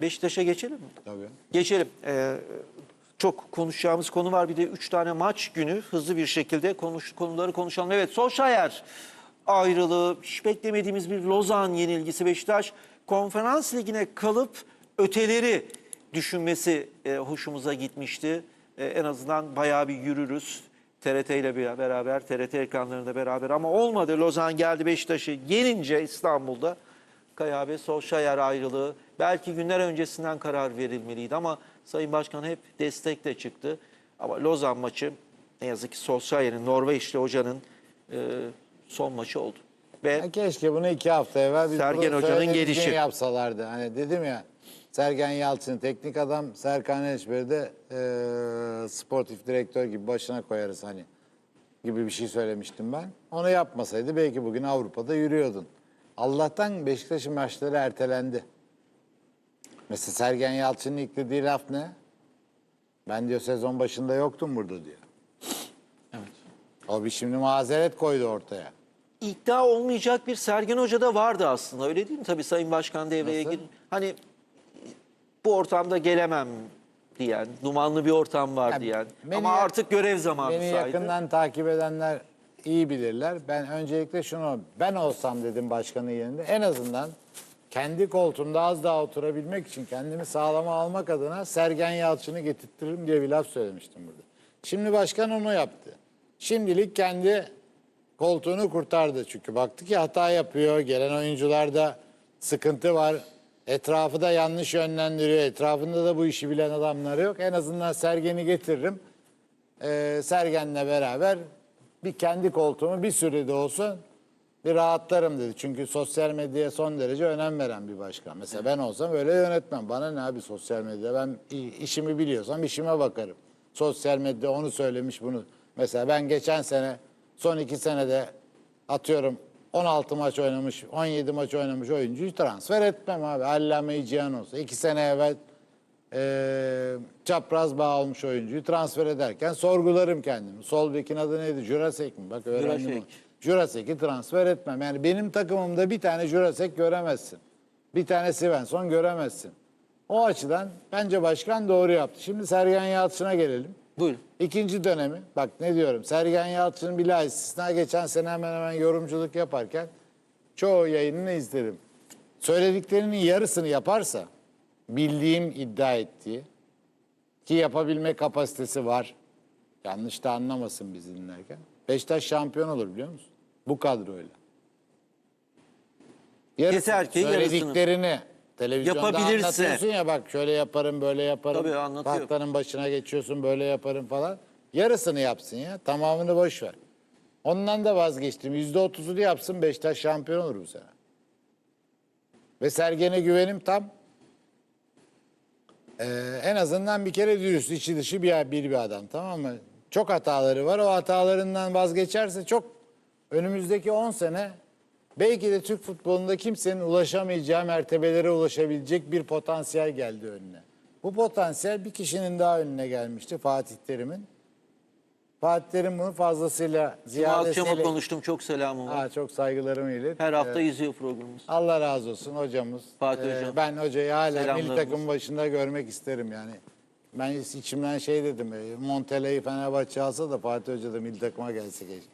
Beşiktaş'a geçelim mi? Tabii. Geçelim. Ee, çok konuşacağımız konu var. Bir de üç tane maç günü hızlı bir şekilde konuş, konuları konuşalım. Evet Solskjaer ayrılığı, hiç beklemediğimiz bir Lozan yenilgisi Beşiktaş. Konferans ligine kalıp öteleri düşünmesi e, hoşumuza gitmişti. E, en azından bayağı bir yürürüz. TRT ile bir- beraber, TRT ekranlarında beraber ama olmadı. Lozan geldi Beşiktaş'ı yenince İstanbul'da Kaya abi Solskjaer ayrılığı belki günler öncesinden karar verilmeliydi ama Sayın Başkan hep destekle çıktı. Ama Lozan maçı ne yazık ki Solskjaer'in Norveçli hocanın e, son maçı oldu. Ve Ya keşke bunu iki hafta evvel biz Sergen Hoca'nın gelişi. gibi yapsalardı. Hani dedim ya Sergen Yalçın teknik adam, Serkan Eşber'i de eee, sportif direktör gibi başına koyarız hani gibi bir şey söylemiştim ben. Onu yapmasaydı belki bugün Avrupa'da yürüyordun. Allah'tan Beşiktaş'ın maçları ertelendi. Mesela Sergen Yalçın'ın ilk dediği laf ne? Ben diyor sezon başında yoktum burada diyor. evet. O bir şimdi mazeret koydu ortaya. iddia olmayacak bir Sergen Hoca da vardı aslında öyle değil mi? Tabii Sayın Başkan devreye Nasıl? gir. Hani bu ortamda gelemem diyen, dumanlı bir ortam var Ya diyen. beni Ama yak- artık görev zamanı Beni saydı. yakından takip edenler iyi bilirler. Ben öncelikle şunu, ben olsam dedim başkanın yerinde en azından kendi koltuğumda az daha oturabilmek için kendimi sağlama almak adına Sergen Yalçın'ı getirtirim diye bir laf söylemiştim burada. Şimdi başkan onu yaptı. Şimdilik kendi koltuğunu kurtardı çünkü baktı ki hata yapıyor. Gelen oyuncularda sıkıntı var. Etrafı da yanlış yönlendiriyor. Etrafında da bu işi bilen adamlar yok. En azından Sergen'i getiririm e, Sergen'le beraber bir kendi koltuğumu bir sürede olsun bir rahatlarım dedi. Çünkü sosyal medyaya son derece önem veren bir başkan. Mesela ben olsam öyle yönetmem. Bana ne abi sosyal medya? Ben işimi biliyorsam işime bakarım. Sosyal medya onu söylemiş bunu. Mesela ben geçen sene son iki senede atıyorum 16 maç oynamış, 17 maç oynamış oyuncuyu transfer etmem abi. Allame Cihan olsa. iki sene evvel e, çapraz bağ olmuş oyuncuyu transfer ederken sorgularım kendimi. Sol bekin adı neydi? Jurasek mi? Bak öğrendim. Jurasek. onu. Jurasek'i transfer etmem. Yani benim takımımda bir tane Jurasek göremezsin. Bir tane Svensson göremezsin. O açıdan bence başkan doğru yaptı. Şimdi Sergen Yalçın'a gelelim. Buyurun. İkinci dönemi, bak ne diyorum, Sergen Yalçın'ın bile istisna geçen sene hemen hemen yorumculuk yaparken çoğu yayınını izledim. Söylediklerinin yarısını yaparsa, bildiğim iddia ettiği, ki yapabilme kapasitesi var, yanlış da anlamasın bizi dinlerken, Beşiktaş şampiyon olur biliyor musun? Bu kadroyla. Yarısı Yeter ki yarısını. söylediklerini televizyonda Yapabilirse. anlatıyorsun ya bak şöyle yaparım böyle yaparım. Tabii, anlatıyor. Tahtanın başına geçiyorsun böyle yaparım falan. Yarısını yapsın ya tamamını boş ver. Ondan da vazgeçtim. Yüzde otuzunu yapsın Beşiktaş şampiyon olur bu sene. Ve Sergen'e güvenim tam. Ee, en azından bir kere dürüst, içi dışı bir, bir bir adam tamam mı? Çok hataları var. O hatalarından vazgeçerse çok önümüzdeki 10 sene belki de Türk futbolunda kimsenin ulaşamayacağı mertebelere ulaşabilecek bir potansiyel geldi önüne. Bu potansiyel bir kişinin daha önüne gelmişti Fatih Terim'in. Fatih Terim bunu fazlasıyla ziyadesiyle... konuştum çok selamım var. Ha, çok saygılarımı ilet. Her hafta Ee, izliyor programımız. Allah razı olsun hocamız. Fatih Ee, hocam. Ben hocayı hala milli takım başında görmek isterim yani. Ben içimden şey dedim. e, Montella'yı Fenerbahçe alsa da Fatih Hoca da milli takıma gelse keşke.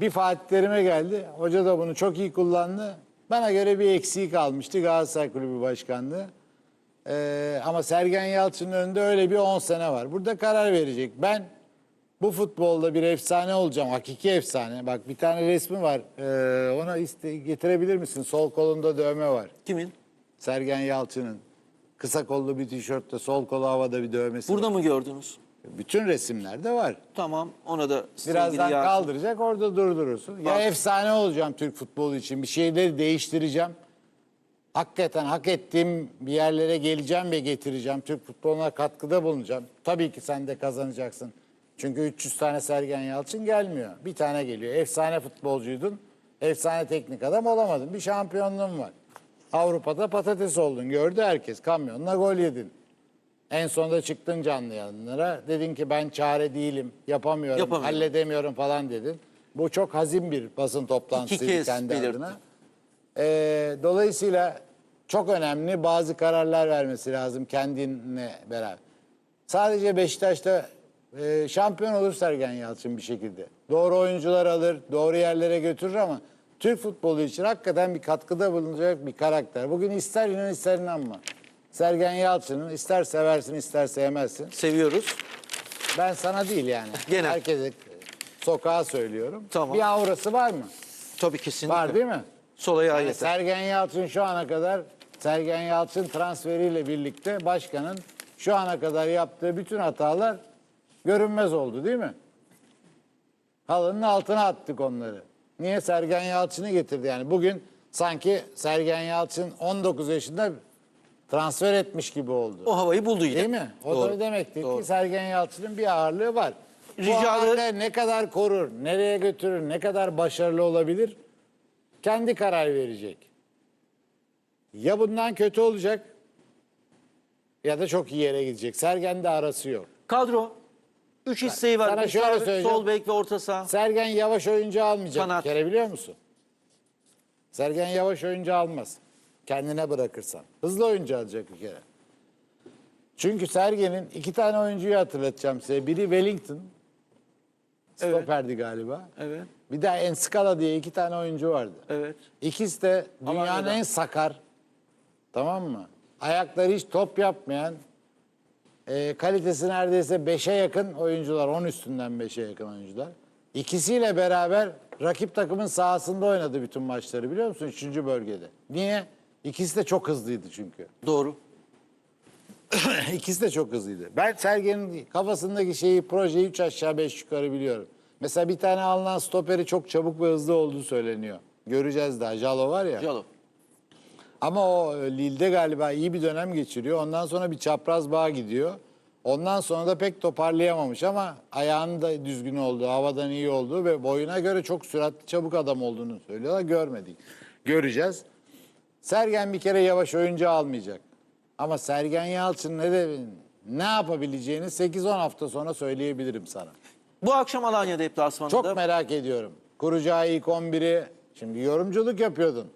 Bir Fatih Terim'e geldi. Hoca da bunu çok iyi kullandı. Bana göre bir eksiği kalmıştı Galatasaray Kulübü Başkanlığı. Ee, ama Sergen Yalçın'ın önünde öyle bir 10 sene var. Burada karar verecek. Ben bu futbolda bir efsane olacağım. Hakiki efsane. Bak bir tane resmi var. Ee, ona iste, getirebilir misin? Sol kolunda dövme var. Kimin? Sergen Yalçın'ın. Kısa kollu bir tişörtte sol kolu havada bir dövmesi Burada var. mı gördünüz? Bütün resimlerde var. Tamam ona da Birazdan Yasin- kaldıracak orada durdurursun. Ya Bak. efsane olacağım Türk futbolu için. Bir şeyleri değiştireceğim. Hakikaten hak ettiğim bir yerlere geleceğim ve getireceğim. Türk futboluna katkıda bulunacağım. Tabii ki sen de kazanacaksın. Çünkü 300 tane Sergen Yalçın gelmiyor. Bir tane geliyor. Efsane futbolcuydun. Efsane teknik adam olamadın. Bir şampiyonluğun var. Avrupa'da patates oldun. Gördü herkes. Kamyonla gol yedin. En sonunda çıktın canlı yayınlara. Dedin ki ben çare değilim, yapamıyorum, Yapamıyorum. halledemiyorum falan dedin. Bu çok hazin bir basın toplantısıydı kendi belirtti. adına. Ee, dolayısıyla çok önemli bazı kararlar vermesi lazım kendine beraber. Sadece Beşiktaş'ta e, şampiyon olur Sergen Yalçın bir şekilde. Doğru oyuncular alır, doğru yerlere götürür ama Türk futbolu için hakikaten bir katkıda bulunacak bir karakter. Bugün ister inan ister inanma. Sergen Yalçın'ın ister seversin ister sevmezsin. Seviyoruz. Ben sana değil yani. Genel. Herkese sokağa söylüyorum. Tamam. Bir aurası var mı? Tabii kesinlikle. Var değil mi? Sol ayağı Yani yeter. Sergen Yalçın şu ana kadar Sergen Yalçın transferiyle birlikte başkanın şu ana kadar yaptığı bütün hatalar görünmez oldu değil mi? Halının altına attık onları. Niye Sergen Yalçın'ı getirdi yani bugün sanki Sergen Yalçın 19 yaşında transfer etmiş gibi oldu. O havayı buldu yine. Değil mi? O Doğru. da demektir Doğru. ki Sergen Yalçın'ın bir ağırlığı var. Bu Ricalı- ağırlığı ne kadar korur, nereye götürür, ne kadar başarılı olabilir kendi karar verecek. Ya bundan kötü olacak ya da çok iyi yere gidecek. Sergen'de arası yok. Kadro. Üç isteği var. Sana Bir şöyle sağ- söyleyeceğim. Sol bek ve orta saha. Sergen yavaş oyuncu almayacak Kanat. bir kere biliyor musun? Sergen yavaş oyuncu almaz. Kendine bırakırsan. Hızlı oyuncu alacak bir kere. Çünkü Sergen'in iki tane oyuncuyu hatırlatacağım size. Biri Wellington. Evet. Stoperdi galiba. Evet. Bir de Enskala diye iki tane oyuncu vardı. Evet. İkisi de dünyanın en sakar. Tamam mı? Ayakları hiç top yapmayan, e, kalitesi neredeyse 5'e yakın oyuncular. 10 üstünden 5'e yakın oyuncular. İkisiyle beraber rakip takımın sahasında oynadı bütün maçları biliyor musun? Üçüncü bölgede. Niye? İkisi de çok hızlıydı çünkü. Doğru. İkisi de çok hızlıydı. Ben Sergen'in kafasındaki şeyi, projeyi üç aşağı beş yukarı biliyorum. Mesela bir tane alınan stoperi çok çabuk ve hızlı olduğu söyleniyor. Göreceğiz daha. Jalo var ya. Jalo. Ama o e, Lille'de galiba iyi bir dönem geçiriyor. Ondan sonra bir çapraz bağ gidiyor. Ondan sonra da pek toparlayamamış ama ayağının da düzgün olduğu, havadan iyi olduğu ve boyuna göre çok süratli çabuk adam olduğunu söylüyorlar. Görmedik. Göreceğiz. Sergen bir kere yavaş oyuncu almayacak. Ama Sergen Yalçın ne de ne yapabileceğini 8-10 hafta sonra söyleyebilirim sana. Bu akşam Alanya deplasmanında. Çok merak ediyorum. Kuracağı ilk 11'i şimdi yorumculuk yapıyordun.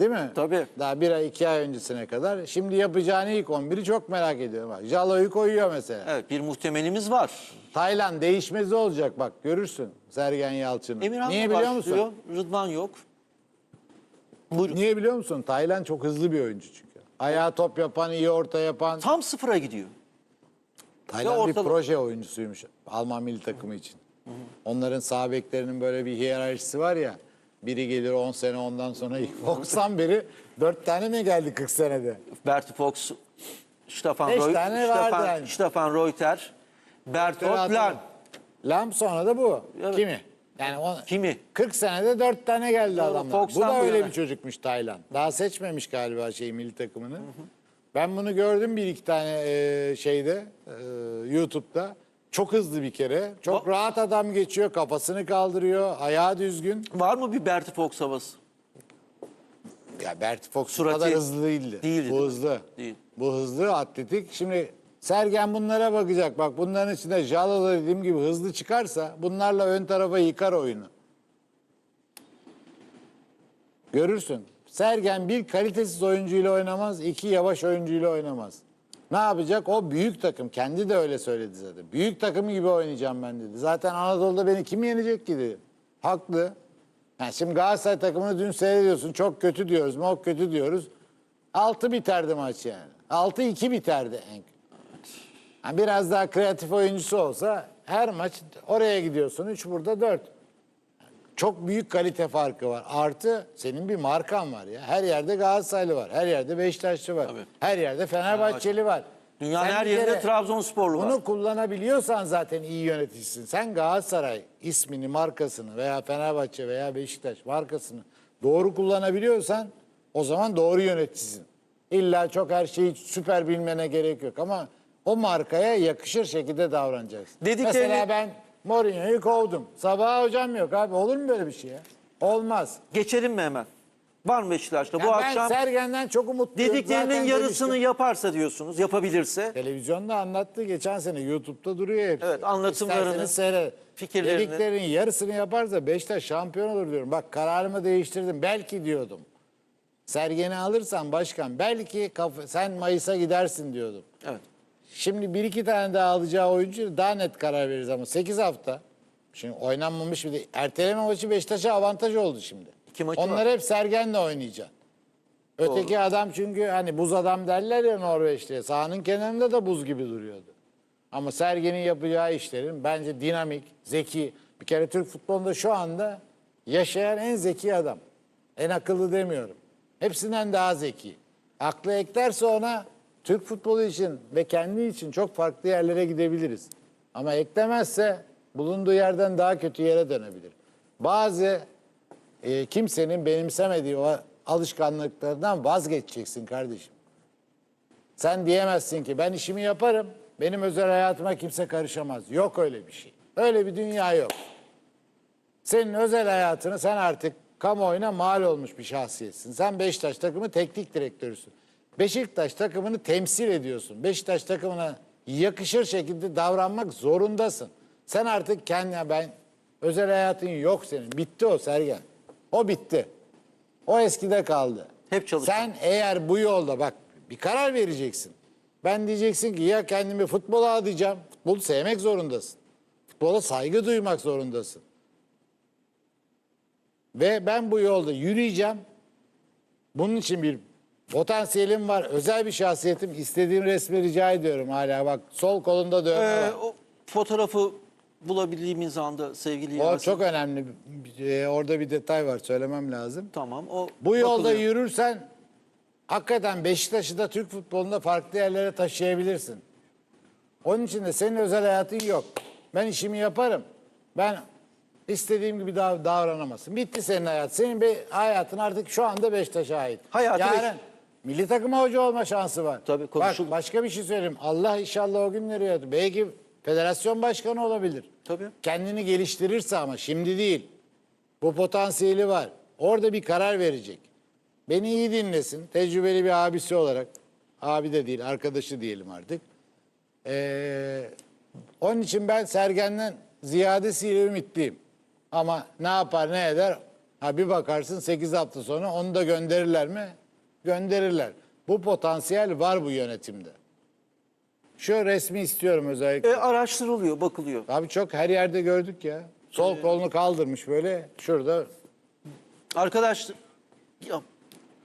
Değil mi? Tabii. Daha bir ay iki ay öncesine kadar. Şimdi yapacağın ilk 11'i çok merak ediyorum. Jalo'yu koyuyor mesela. Evet bir muhtemelimiz var. Taylan değişmezi olacak bak görürsün Sergen. Emirhan Niye biliyor başlıyor. musun? Rıdvan yok. Buyurun. Niye biliyor musun? Taylan çok hızlı bir oyuncu çünkü. Ayağı top yapan, iyi orta yapan. Tam sıfıra gidiyor. Taylan bir ortalık- proje oyuncusuymuş Alman milli takımı için. Onların sağ beklerinin böyle bir hiyerarşisi var ya. Biri gelir 10 sene ondan sonra ilk Fox'tan beri 4 tane mi geldi 40 senede? Berti Fox, Stefan Beş Reuter, tane vardı Stefan, yani. Stefan Reuter, Bertolt. Lan. Lam sonra da bu. Evet. Kimi? Yani o, Kimi? 40 senede 4 tane geldi Doğru, adamlar. Bu Fox'tan da bu öyle yana. bir çocukmuş Taylan. Daha seçmemiş galiba şey milli takımını. Ben bunu gördüm bir iki tane e, şeyde e, YouTube'da. Çok hızlı bir kere. Çok Va- rahat adam geçiyor. Kafasını kaldırıyor. Ayağı düzgün. Var mı bir Berti Fox havası? Ya Bert Fox bu Surati kadar hızlı değildi. değildi, Bu değil mi? hızlı. Değil. Bu hızlı atletik. Şimdi Sergen bunlara bakacak. Bak bunların içinde Jalo da dediğim gibi hızlı çıkarsa bunlarla ön tarafa yıkar oyunu. Görürsün. Sergen bir kalitesiz oyuncuyla oynamaz, iki yavaş oyuncuyla oynamaz. Ne yapacak? O büyük takım. Kendi de öyle söyledi zaten. Büyük takım gibi oynayacağım ben dedi. Zaten Anadolu'da beni kim yenecek ki dedi. Haklı. Yani şimdi Galatasaray takımını dün seyrediyorsun. Çok kötü diyoruz, çok kötü diyoruz. 6 biterdi maç yani. 6-2 biterdi. Yani biraz daha kreatif oyuncusu olsa her maç oraya gidiyorsun. 3 burada 4. Çok büyük kalite farkı var. Artı senin bir markan var ya. Her yerde Galatasaraylı var. Her yerde Beşiktaşlı var. Tabii. Her yerde Fenerbahçeli var. Dünyanın Sen her bir yerinde kere Trabzonsporlu var. Bunu kullanabiliyorsan zaten iyi yöneticisin. Sen Galatasaray ismini, markasını veya Fenerbahçe veya Beşiktaş markasını doğru kullanabiliyorsan o zaman doğru yöneticisin. İlla çok her şeyi süper bilmene gerek yok ama o markaya yakışır şekilde davranacaksın. Dediklerini- Mesela ben Mourinho'yu kovdum. Sabah hocam yok abi olur mu böyle bir şey ya? Olmaz. Geçelim mi hemen? Var mı Beşiktaş'ta? Ya Bu ben akşam Sergen'den çok umutluyum. dediklerinin Zaten yarısını demiştim. yaparsa diyorsunuz, yapabilirse. Televizyonda anlattı geçen sene YouTube'da duruyor hepsi. Evet, anlatımlarını, İsterseniz seyredin. fikirlerini. Dediklerinin yarısını yaparsa Beşiktaş şampiyon olur diyorum. Bak kararımı değiştirdim. Belki diyordum. Sergen'i alırsan başkan belki sen Mayıs'a gidersin diyordum. Evet. Şimdi bir iki tane daha alacağı oyuncu daha net karar veririz ama 8 hafta. Şimdi oynanmamış bir de erteleme maçı Beşiktaş'a avantaj oldu şimdi. İki maçı hep Sergen'le oynayacak. Öteki adam çünkü hani buz adam derler ya Norveç'te. Sahanın kenarında da buz gibi duruyordu. Ama Sergen'in yapacağı işlerin bence dinamik, zeki. Bir kere Türk futbolunda şu anda yaşayan en zeki adam. En akıllı demiyorum. Hepsinden daha zeki. Aklı eklerse ona Türk futbolu için ve kendi için çok farklı yerlere gidebiliriz. Ama eklemezse bulunduğu yerden daha kötü yere dönebilir. Bazı e, kimsenin benimsemediği o alışkanlıklarından vazgeçeceksin kardeşim. Sen diyemezsin ki ben işimi yaparım. Benim özel hayatıma kimse karışamaz. Yok öyle bir şey. Öyle bir dünya yok. Senin özel hayatını sen artık kamuoyuna mal olmuş bir şahsiyetsin. Sen Beşiktaş takımı teknik direktörüsün. Beşiktaş takımını temsil ediyorsun. Beşiktaş takımına yakışır şekilde davranmak zorundasın. Sen artık kendine ben özel hayatın yok senin. Bitti o Sergen. O bitti. O eskide kaldı. Hep çalışan. Sen eğer bu yolda bak bir karar vereceksin. Ben diyeceksin ki ya kendimi futbola adayacağım. Futbolu sevmek zorundasın. Futbola saygı duymak zorundasın. Ve ben bu yolda yürüyeceğim. Bunun için bir potansiyelim var. Özel bir şahsiyetim. İstediğim resmi rica ediyorum hala. Bak sol kolunda dövme Ee, var. o fotoğrafı bulabildiğimiz anda sevgili O Yasin. çok önemli. Ee, orada bir detay var söylemem lazım. Tamam. O Bu yolda bakılıyor. yürürsen hakikaten Beşiktaş'ı da Türk futbolunda farklı yerlere taşıyabilirsin. Onun için de senin özel hayatın yok. Ben işimi yaparım. Ben istediğim gibi dav- davranamazsın. Bitti senin hayat. Senin bir hayatın artık şu anda Beşiktaş'a ait. Hayatı Yarın Beş- milli takıma hoca olma şansı var. Tabii, konuşulur. Bak başka bir şey söyleyeyim. Allah inşallah o günleri yaratır. Belki federasyon başkanı olabilir. Tabii. Kendini geliştirirse ama şimdi değil. Bu potansiyeli var. Orada bir karar verecek. Beni iyi dinlesin. Tecrübeli bir abisi olarak. Abi de değil, arkadaşı diyelim artık. Ee, onun için ben Sergen'den ziyadesiyle ümitliyim. Ama ne yapar ne eder? Ha bir bakarsın 8 hafta sonra onu da gönderirler mi? Gönderirler. Bu potansiyel var bu yönetimde. Şu resmi istiyorum özellikle. E, araştırılıyor, bakılıyor. Abi çok her yerde gördük ya. Sol kolunu kaldırmış böyle şurada. Arkadaş, ya,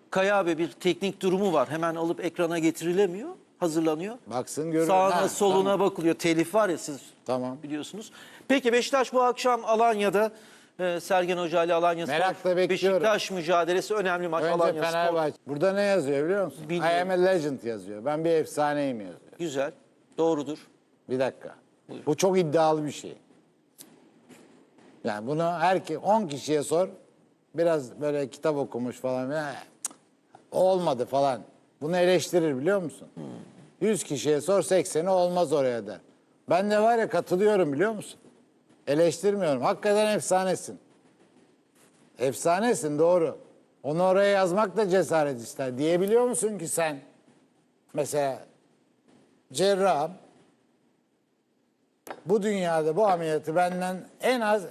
Kaya abi bir teknik durumu var. Hemen alıp ekrana getirilemiyor. Hazırlanıyor. Baksın görür. Sağına Ha, soluna tamam. bakılıyor. Telif var ya siz Tamam. biliyorsunuz. Peki Beşiktaş bu akşam Alanya'da e, Sergen Hoca ile Alanya Merakla Spor. bekliyorum. Beşiktaş mücadelesi önemli maç Önce Alanya Spor. Fenerbahçe. Burada ne yazıyor biliyor musun? Bilmiyorum. I am a legend yazıyor. Ben bir efsaneyim yazıyor. Güzel. Doğrudur. Bir dakika. Bu çok iddialı bir şey. Yani bunu herkes 10 kişiye sor. Biraz böyle kitap okumuş falan. "Eh, cık, olmadı falan. Bunu eleştirir biliyor musun? 100 kişiye sor 80'i olmaz oraya der. Ben de var ya katılıyorum biliyor musun? Eleştirmiyorum. Hakikaten efsanesin. Efsanesin doğru. Onu oraya yazmak da cesaret ister. Diyebiliyor musun ki sen? Mesela cerrahım. Bu dünyada bu ameliyatı benden en az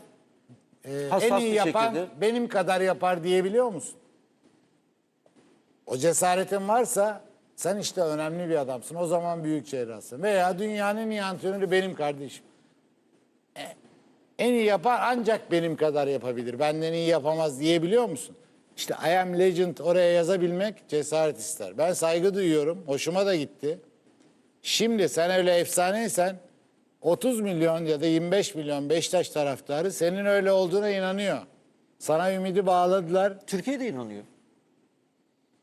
e, Hassas en iyi bir yapan şekilde. benim kadar yapar diyebiliyor musun? O cesaretin varsa sen işte önemli bir adamsın. O zaman büyük cerrahsın. Veya dünyanın iyi antrenörü benim kardeşim. En iyi yapar ancak benim kadar yapabilir. Benden iyi yapamaz diyebiliyor musun? İşte I am legend oraya yazabilmek cesaret ister. Ben saygı duyuyorum. Hoşuma da gitti. Şimdi sen öyle efsaneysen 30 milyon ya da 25 milyon Beşiktaş taraftarı senin öyle olduğuna inanıyor. Sana ümidi bağladılar. Türkiye'de inanıyor.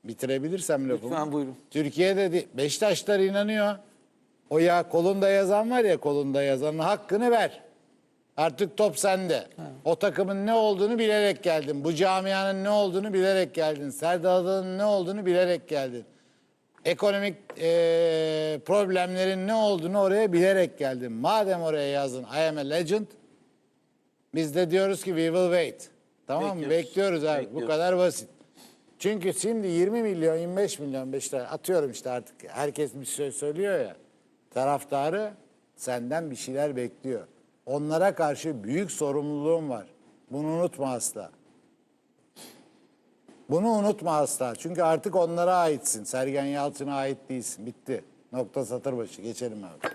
Bitirebilirsem lafımı. Lütfen buyurun. Türkiye'de de Beşiktaşlar inanıyor. O ya kolunda yazan var ya kolunda yazanın hakkını ver. Artık top sende. O takımın ne olduğunu bilerek geldin. Bu camianın ne olduğunu bilerek geldin. Serdar Adalı'nın ne olduğunu bilerek geldin. Ekonomik eee, problemlerin ne olduğunu oraya bilerek geldin. Madem oraya yazdın I am a legend. Biz de diyoruz ki we will wait. Tamam mı? Bekliyoruz. Bekliyoruz abi. Bu kadar basit. Çünkü şimdi 20 milyon 25 milyon Beşiktaş atıyorum işte artık herkes bir şey söylüyor ya. Taraftarı senden bir şeyler bekliyor. Onlara karşı büyük sorumluluğun var. Bunu unutma asla. Bunu unutma asla. Çünkü artık onlara aitsin. Sergen Yalçın'a ait değilsin. Bitti. Nokta satır başı. Geçelim abi.